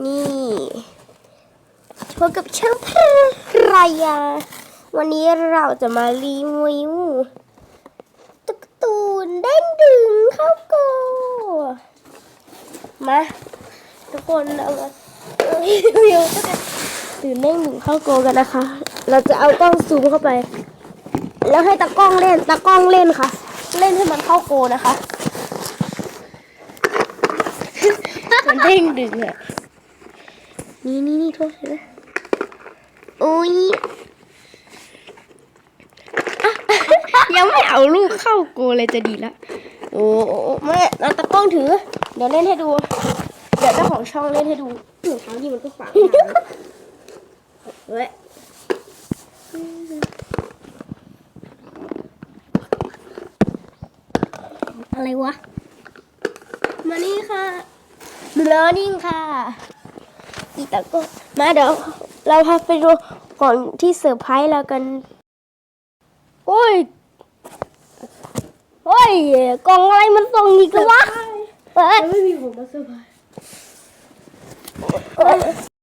นี่พบกับช่างพรายา วันนี้เราจะมารีวิวตุ๊กตูนเด้งดึงเข้าโกมา ทุกคนเรามารีวิวตุ๊กตูนเด้งดึงเข้าโกกันนะคะ เราจะเอากล้องซูมเข้าไป แล้วให้ตากล้องเล่นตากล้องเล่นค่ะ เล่นให้มันเข้าโกนะคะมันเด้งดึงอะ นี่นี่นี่โทษนะอุ้ยอะยังไม่เอาลูกเข้าโกเลยจะดีละโอ้โอ้โอ้แม่เอาตากล้องถือ เดี๋ยวเล่นให้ดู เดี๋ยวเจ้าของช่องเล่นให้ดูหนึ่งครั้งที่มันก็ฝากเว้ยอะไรวะ มานี่ค่ะเบลอนิ่งค่ะ อีตาก็มาเดี๋ยวเราพาไปดูก่อนที่เซอร์ไพรส์เรากันโอ้ยโอ้ยกล่องอะไรมันส่งอีกแล้ววะเอ้ยไม่มีผมมาเซอร์ไพรส์เอ้ย